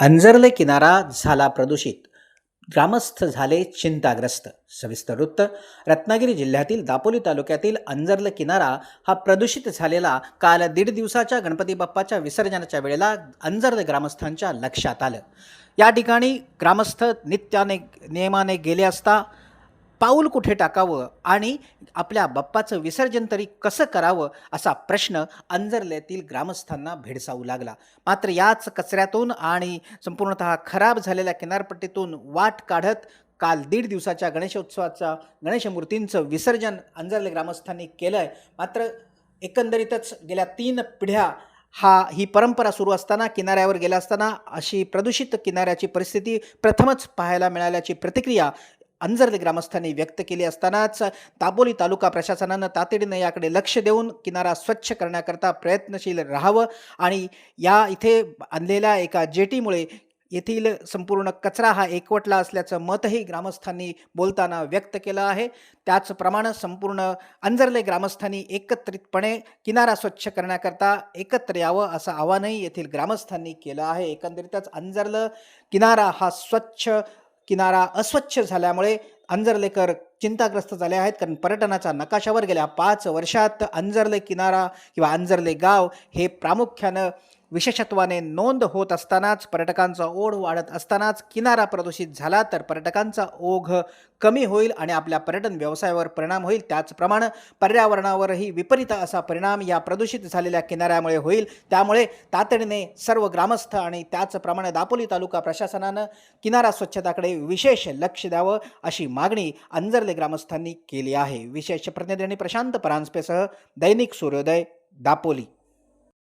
अंजर्ले किनारा झाला प्रदूषित. ग्रामस्थ झाले चिंताग्रस्त. सविस्तर वृत्त रत्नागिरी जिल्ह्यातील दापोली तालुक्यातील अंजर्ले किनारा हा प्रदूषित झालेला काल दीड दिवसाच्या गणपती बाप्पाच्या विसर्जनाच्या वेळेला अंजर्ले ग्रामस्थांच्या लक्षात आलं. या ठिकाणी ग्रामस्थ नित्याने नियमाने गेले असता पाऊल कुठे टाकावं आणि आपल्या बाप्पाचं विसर्जन तरी कसं करावं असा प्रश्न अंजरलेतील ग्रामस्थांना भेडसावू लागला. मात्र याच कचऱ्यातून आणि संपूर्णतः खराब झालेल्या किनारपट्टीतून वाट काढत काल दीड दिवसाच्या गणेशोत्सवाचा गणेशमूर्तींचं विसर्जन अंजरले ग्रामस्थांनी केलं आहे मात्र एकंदरीतच गेल्या तीन पिढ्या हा ही परंपरा सुरू असताना किनाऱ्यावर गेला असताना अशी प्रदूषित किनाऱ्याची परिस्थिती प्रथमच पाहायला मिळाल्याची प्रतिक्रिया अंजर्द ग्रामस्थांनी व्यक्त केली असतानाच दाबोली तालुका प्रशासनानं तातडीनं याकडे लक्ष देऊन किनारा स्वच्छ करण्याकरता प्रयत्नशील राहावं आणि या इथे आणलेल्या एका जेटीमुळे येथील संपूर्ण कचरा हा एकवटला असल्याचं मतही ग्रामस्थांनी बोलताना व्यक्त केलं आहे. त्याचप्रमाणे संपूर्ण अंजर्ले ग्रामस्थांनी एकत्रितपणे किनारा स्वच्छ करण्याकरता एकत्र यावं असं आवाहनही येथील ग्रामस्थांनी केलं आहे. एकंदरीतच अंजर्लं किनारा हा स्वच्छ किनारा अस्वच्छ झाल्यामुळे अंजर्लेकर चिंताग्रस्त झाले आहेत. कारण पर्यटनाच्या नकाशावर गेल्या पाच वर्षात अंजर्ले किनारा किंवा अंजर्ले गाव हे प्रामुख्यानं विशेषत्वाने नोंद होत असतानाच पर्यटकांचा ओढ वाढत असतानाच किनारा प्रदूषित झाला तर पर्यटकांचा ओघ कमी होईल आणि आपल्या पर्यटन व्यवसायावर परिणाम होईल. त्याचप्रमाणे पर्यावरणावरही विपरीत असा परिणाम या प्रदूषित झालेल्या किनाऱ्यामुळे होईल. त्यामुळे तातडीने सर्व ग्रामस्थ आणि त्याचप्रमाणे दापोली तालुका प्रशासनानं किनारा स्वच्छताकडे विशेष लक्ष द्यावं अशी मागणी अंजर्ले ग्रामस्थांनी केली आहे. विशेष प्रतिनिधी प्रशांत परांजपेसह दैनिक सूर्योदय दापोली.